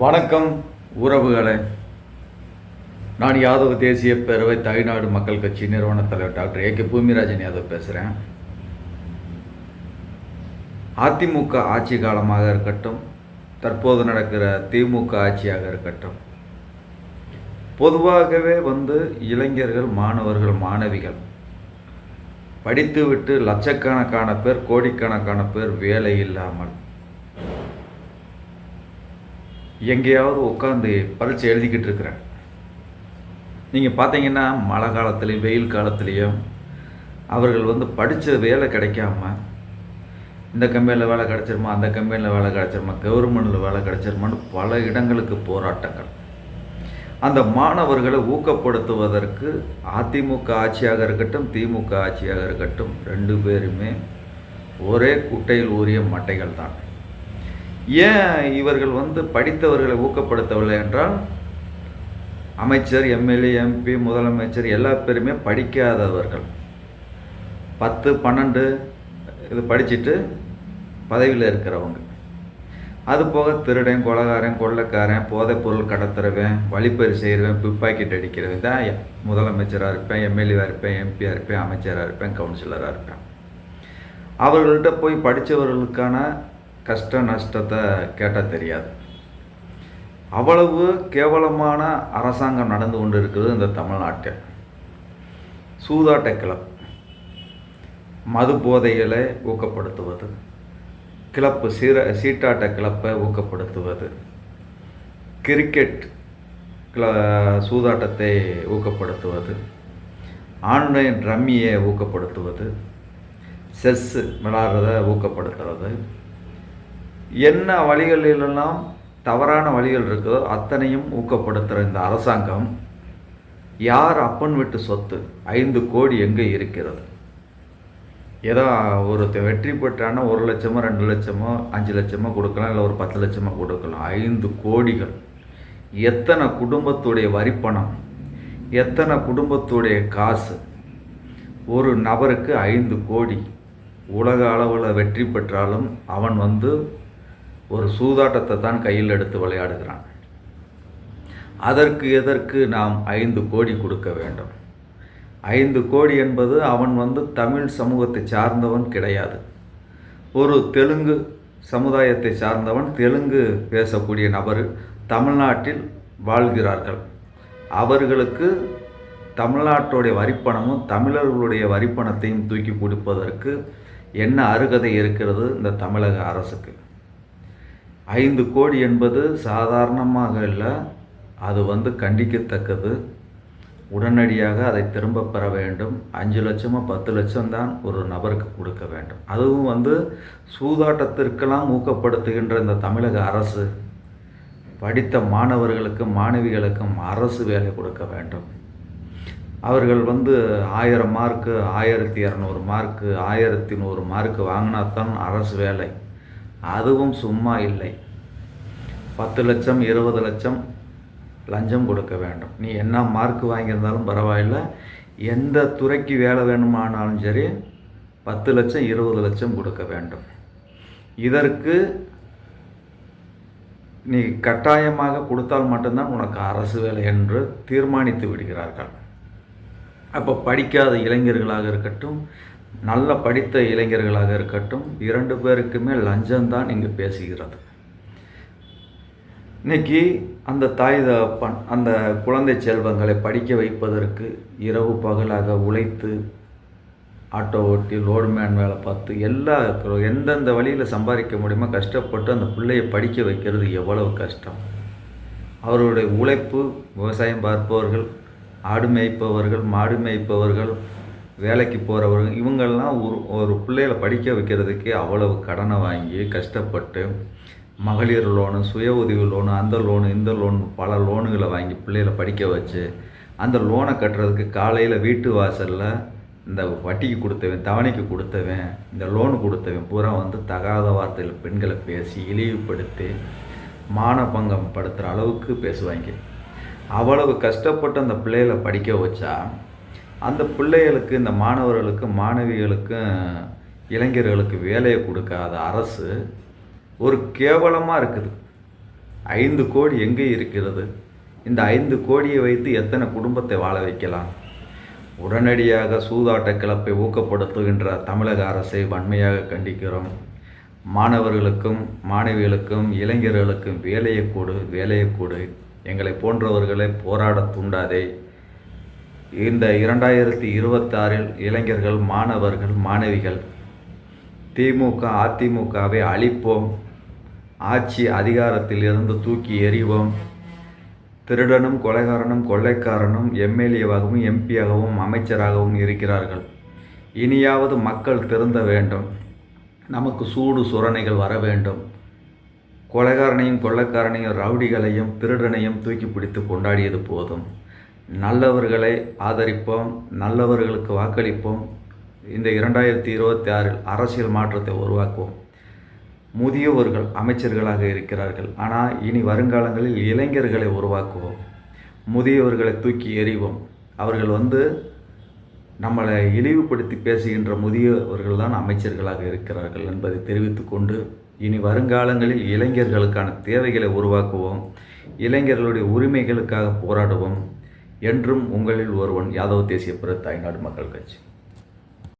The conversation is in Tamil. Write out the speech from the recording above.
வணக்கம் உறவுகளே. நான் யாதவ தேசிய பேரவை தமிழ்நாடு மக்கள் கட்சி நிறுவன தலைவர் doctor A K Bhoomirajan Yadav பேசுகிறேன் அதிமுக ஆட்சி காலமாக இருக்கட்டும் தற்போது நடக்கிற திமுக ஆட்சியாக இருக்கட்டும் பொதுவாகவே வந்து இளைஞர்கள் மாணவர்கள் மாணவிகள் படித்துவிட்டு லட்சக்கணக்கான பேர் கோடிக்கணக்கான பேர் வேலை இல்லாமல் எங்கேயாவது உட்காந்து பரீட்சை எழுதிக்கிட்டு இருக்கிறேன். நீங்கள் பார்த்தீங்கன்னா மழை காலத்துலேயும் வெயில் காலத்துலேயும் அவர்கள் வந்து படித்த வேலை கிடைக்காம இந்த கம்பெனியில் வேலை கிடச்சிருமா அந்த கம்பெனியில் வேலை கிடச்சிருமா கவர்மெண்டில் வேலை கிடச்சிருமான்னு பல இடங்களுக்கு போராட்டங்கள். அந்த மாணவர்களை ஊக்கப்படுத்துவதற்கு அதிமுக ஆட்சியாக இருக்கட்டும் திமுக ஆட்சியாக இருக்கட்டும் ரெண்டு பேருமே ஒரே குட்டையில் ஊறிய மட்டைகள் தான் ஏன் இவர்கள் வந்து படித்தவர்களை ஊக்கப்படுத்தவில்லை என்றால் அமைச்சர் எம்எல்ஏ எம்பி முதலமைச்சர் எல்லா பேருமே படிக்காதவர்கள். பத்து பன்னெண்டு இது படிச்சுட்டு பதவியில் இருக்கிறவங்க. அது போக திருடன் கொலகாரன் கொள்ளைக்காரன் போதைப்பொருள் கடத்துறவன் வழிப்பறி செய்கிறவன் பிப்பாக்கெட் அடிக்கிறவன் தான் முதலமைச்சராக இருப்பேன் எம்எல்ஏவாக இருப்பேன் எம்பியாக இருப்பேன் அமைச்சராக இருப்பேன் கவுன்சிலராக இருப்பேன். அவர்கள்ட்ட போய் படித்தவர்களுக்கான கஷ்ட நஷ்டத்தை கேட்டால் தெரியாது. அவ்வளவு கேவலமான அரசாங்கம் நடந்து கொண்டு இருக்குது இந்த தமிழ்நாட்டில். சூதாட்ட கிளப். மது போதைகளை ஊக்கப்படுத்துவது. கிளப்பு சீர சீட்டாட்ட கிளப்பை ஊக்கப்படுத்துவது. கிரிக்கெட் கிள சூதாட்டத்தை ஊக்கப்படுத்துவது. ஆன்லைன் ரம்மியை ஊக்கப்படுத்துவது. செஸ்ஸு விளாட்றத ஊக்கப்படுத்துறது என்ன வழிகளிலெல்லாம் தவறான வழிகள் இருக்குதோ அத்தனையும் ஊக்கப்படுத்துகிற இந்த அரசாங்கம் யார் அப்பன் விட்டு சொத்து? ஐந்து கோடி எங்கே இருக்கிறது? ஏதோ ஒரு வெற்றி பெற்றானா ஒரு லட்சமோ ரெண்டு லட்சமோ அஞ்சு லட்சமோ கொடுக்கலாம் இல்லை ஒரு பத்து லட்சமோ கொடுக்கலாம். ஐந்து கோடிகள். எத்தனை குடும்பத்துடைய வரிப்பணம்? எத்தனை குடும்பத்துடைய காசு? ஒரு நபருக்கு ஐந்து கோடி. உலக அளவில் வெற்றி பெற்றாலும் அவன் வந்து ஒரு சூதாட்டத்தை தான் கையில் எடுத்து விளையாடுகிறான். அதற்கு எதற்கு நாம் ஐந்து கோடி கொடுக்க வேண்டும்? ஐந்து கோடி என்பது அவன் வந்து தமிழ் சமூகத்தை சார்ந்தவன் கிடையாது. ஒரு தெலுங்கு சமுதாயத்தை சார்ந்தவன் தெலுங்கு பேசக்கூடிய நபர் தமிழ்நாட்டில் வாழ்கிறார்கள். அவர்களுக்கு தமிழ்நாட்டுடைய வரிப்பணமும் தமிழர்களுடைய வரிப்பணத்தையும் தூக்கி கொடுப்பதற்கு என்ன அருகதை இருக்கிறது இந்த தமிழக அரசுக்கு? ஐந்து கோடி என்பது சாதாரணமாக இல்லை. அது வந்து கண்டிக்கத்தக்கது. உடனடியாக அதை திரும்ப பெற வேண்டும். அஞ்சு லட்சமோ பத்து லட்சம் தான் ஒரு நபருக்கு கொடுக்க வேண்டும். அதுவும் வந்து சூதாட்டத்திற்கெல்லாம் ஊக்கப்படுத்துகின்ற இந்த தமிழக அரசு படித்த மாணவர்களுக்கும் மாணவிகளுக்கும் அரசு வேலை கொடுக்க வேண்டும். அவர்கள் வந்து ஆயிரம் மார்க்கு ஆயிரத்தி இரநூறு மார்க்கு ஆயிரத்தி நூறு மார்க்கு வாங்கினா தான் அரசு வேலை. அதுவும் சும்மா இல்லை. பத்து லட்சம் இருபது லட்சம் லஞ்சம் கொடுக்க வேண்டும். நீ என்ன மார்க் வாங்கியிருந்தாலும் பரவாயில்ல. எந்த துறைக்கு வேலை வேணுமானாலும் சரி பத்து லட்சம் இருபது லட்சம் கொடுக்க வேண்டும். இதற்கு நீ கட்டாயமாக கொடுத்தால் மட்டும்தான் உனக்கு அரசு வேலை என்று தீர்மானித்து விடுகிறார்கள். அப்போ படிக்காத இளைஞர்களாக இருக்கட்டும் நல்ல படித்த இளைஞர்களாக இருக்கட்டும் இரண்டு பேருக்குமே லஞ்சம்தான் இங்கு பேசுகிறது. இன்னைக்கு அந்த தாய் தகப்பன் அந்த குழந்தை செல்வங்களை படிக்க வைப்பதற்கு இரவு பகலாக உழைத்து ஆட்டோ ஓட்டி லோடுமேன் வேலை பார்த்து எல்லா எந்தெந்த வழியில் சம்பாதிக்க முடியுமோ கஷ்டப்பட்டு அந்த பிள்ளையை படிக்க வைக்கிறது எவ்வளவு கஷ்டம். அவர்களுடைய உழைப்பு விவசாயம் பார்ப்பவர்கள் ஆடு மேய்ப்பவர்கள் மாடு மேய்ப்பவர்கள் வேலைக்கு போகிறவங்க இவங்கெல்லாம் ஒரு ஒரு பிள்ளைகளை படிக்க வைக்கிறதுக்கே அவ்வளவு கடனை வாங்கி கஷ்டப்பட்டு மகளிர் லோனு சுய உதவி லோனு அந்த லோனு இந்த லோன் பல லோனுகளை வாங்கி பிள்ளைகளை படிக்க வச்சு அந்த லோனை கட்டுறதுக்கு காலையில் வீட்டு வாசலில் இந்த வட்டிக்கு கொடுத்தவன் தவணைக்கு கொடுத்தவன் இந்த லோனு கொடுத்தவன் பூரா வந்து தகாத வார்த்தையில் பெண்களை பேசி இழிவுபடுத்தி மானபங்கம் படுத்துகிற அளவுக்கு பேசுவாங்க. அவ்வளவு கஷ்டப்பட்டு அந்த பிள்ளைகளை படிக்க வச்சா அந்த பிள்ளைகளுக்கு இந்த மாணவர்களுக்கு மாணவிகளுக்கும் இளைஞர்களுக்கு வேலையை கொடுக்காத அரசு ஒரு கேவலமாக இருக்குது. ஐந்து கோடி எங்கே இருக்கிறது? இந்த ஐந்து கோடியை வைத்து எத்தனை குடும்பத்தை வாழ வைக்கலாம்? உடனடியாக சூதாட்ட கிளப்பை ஊக்கப்படுத்துகின்ற தமிழக அரசை வன்மையாக கண்டிக்கிறோம். மாணவர்களுக்கும் மாணவிகளுக்கும் இளைஞர்களுக்கும் வேலையை கொடு வேலையை கொடு. எங்களை போன்றவர்களை போராட தூண்டாதே. இந்த இரண்டாயிரத்தி இருபத்தாறில் இளைஞர்கள் மாணவர்கள் மாணவிகள் திமுக அதிமுகவை அழிப்போம் ஆட்சி அதிகாரத்தில் இருந்து தூக்கி எறிவோம். திருடனும் கொலைகாரனும் கொள்ளைக்காரனும் எம்எல்ஏவாகவும் எம்பியாகவும் அமைச்சராகவும் இருக்கிறார்கள். இனியாவது மக்கள் திருந்த வேண்டும். நமக்கு சூடு சுரணைகள் வர வேண்டும். கொலைகாரனையும் கொள்ளைக்காரனையும் ரவுடிகளையும் திருடனையும் தூக்கி பிடித்து கொண்டாடியது போதும். நல்லவர்களை ஆதரிப்போம் நல்லவர்களுக்கு வாக்களிப்போம். இந்த இரண்டாயிரத்தி இருபத்தி ஆறில் அரசியல் மாற்றத்தை உருவாக்குவோம். முதியவர்கள் அமைச்சர்களாக இருக்கிறார்கள். ஆனால் இனி வருங்காலங்களில் இளைஞர்களை உருவாக்குவோம். முதியவர்களை தூக்கி எறிவோம். அவர்கள் வந்து நம்மளை இழிவுபடுத்தி பேசுகின்ற முதியவர்கள் தான் அமைச்சர்களாக இருக்கிறார்கள் என்பதை தெரிவித்துக்கொண்டு இனி வருங்காலங்களில் இளைஞர்களுக்கான தேவைகளை உருவாக்குவோம். இளைஞர்களுடைய உரிமைகளுக்காக போராடுவோம். என்றும் உங்களில் ஒருவன் யாதவ தேசிய பிற தாய்நாடு மக்கள் கட்சி.